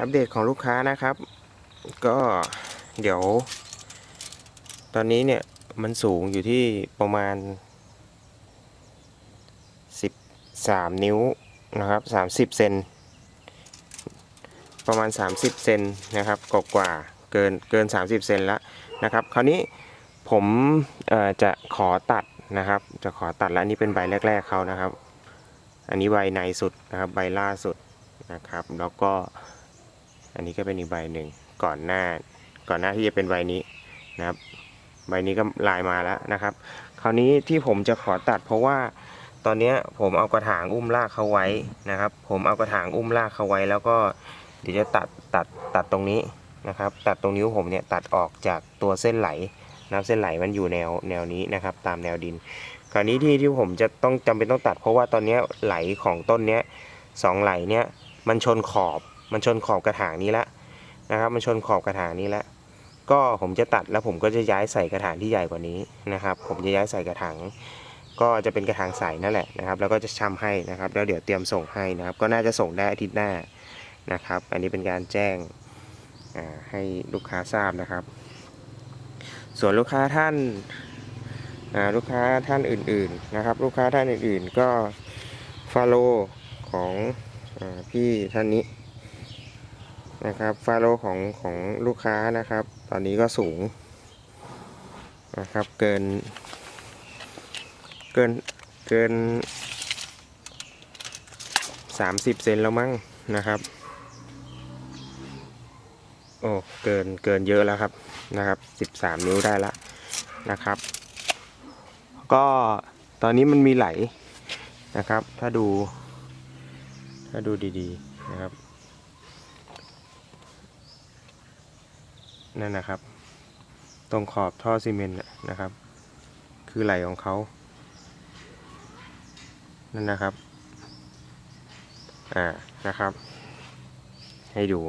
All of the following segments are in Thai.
อัปเดตของลูกค้านะครับ ก็เดี๋ยว ตอนนี้เนี่ยมันสูงอยู่ที่ประมาณ 13 นิ้วนะครับ 30 เซนประมาณ 30 เซนนะครับกกว่าเกินเกิน 30 เซนแล้วนะครับ คราวนี้ผมจะขอตัดนะครับ จะขอตัดแล้วอันนี้เป็นใบแรก ๆเขานะครับ อันนี้ใบในสุดนะครับ ใบล่าสุดนะครับ แล้วก็ อันนี้ก็เป็นอีกใบหนึ่งก่อนหน้า ก่อนหน้าที่จะเป็นใบนี้นะครับ ใบนี้ก็ลายมาแล้วนะครับ คราวนี้ที่ผมจะขอตัดเพราะว่าตอนนี้ผมเอากระถางอุ้มลากเขาไว้นะครับ ผมเอากระถางอุ้มลากเขาไว้ แล้วก็เดี๋ยวจะตัดตัดตัดตรงนี้นะครับ ตัดตรงนิ้วผมเนี่ยตัดออกจากตัวเส้นไหลนะครับเส้นไหลมันอยู่แนวแนวนี้นะครับ ตามแนวดิน คราวนี้ที่ที่ผมจะต้องจำเป็นต้องตัด เพราะว่าตอนนี้ไหลของต้นเนี้ยสองไหลเนี้ยมันชนขอบ มันชนขอบกระถางนี้ล้วนะครับ มันชนขอบกระถางนี้ล้วก็ผมจะตัดแล้วผมก็จะย้ายใส่กระถางที่ใหญ่กว่านี้นะครับ ผมจะย้ายใส่กระถางก็จะเป็นกระถางใสนั่นแหละนะครับ แล้วก็จะชำให้นะครับ แล้วเดี๋ยวเตรียมส่งให้นะครับ ก็น่าจะส่งได้อาทิตย์หน้านะครับ อันนี้เป็นการแจ้งให้ลูกค้าทราบนะครับ ส่วนลูกค้าท่านาลูกค้าท่านอื่น ๆนะครับ ลูกค้าท่านอื่น ๆ ก็ฟาโลของอพี่ท่านนี้ นะครับฟาโลของของลูกค้านะครับ ตอนนี้ก็สูงนะครับเกิน เกินเกิน 30 เซนแล้วมั้งนะครับโอ้เกินเกินเยอะแล้วครับนะครับ 13 นิ้วได้ละนะครับ ก็ตอนนี้มันมีไหลนะครับ ถ้าดู ถ้าดูดีๆนะครับ นั่นนะครับ ตรงขอบท่อซีเมนต์นะครับ คือไหลของเขานั่นนะครับ อ่า นะครับ ให้ดู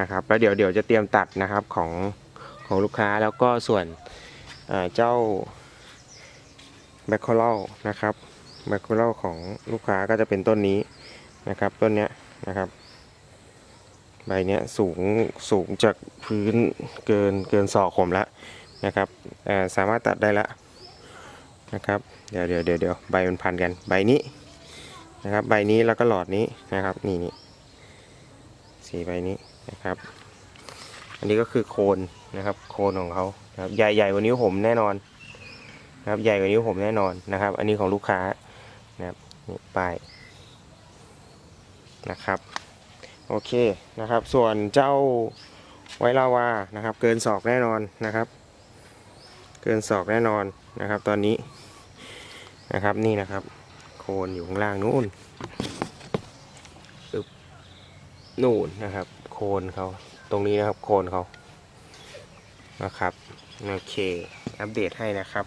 นะครับ แล้วเดี๋ยวเดี๋ยวจะเตรียมตัดนะครับของของลูกค้าแล้วก็ส่วนเจ้าแบคโคลนะครับแบคโคลของลูกค้าก็จะเป็นต้นนี้นะครับ ต้นเนี้ยนะครับ ใบเนี้ยสูงสูงจากพื้นเกินเกินศอกผมแล้วนะครับสามารถตัดได้แล้วนะครับเดี๋ยวเดี๋ยวเดี๋ยวเดี๋ยวใบมันพันกันใบนี้นะครับใบนี้แล้วก็หลอดนี้นะครับนี่นี่สีใบนี้นะครับ อันนี้ก็คือโคนนะครับโคนของเขาครับใหญ่ใหญ่กว่านิ้วผมแน่นอนนะครับใหญ่กว่านิ้วผมแน่นอนนะครับ อันนี้ของลูกค้านะครับนี่ป้ายนะครับ โอเคนะครับ ส่วนเจ้าไวลาวานะครับ เกินศอกแน่นอนนะครับ เกินศอกแน่นอนนะครับ ตอนนี้นะครับนี่นะครับ โคนอยู่ข้างล่างนู่นอึบนู่นนะครับ โคนเขาตรงนี้นะครับ โคนเขานะครับโอเค อัปเดตให้นะครับ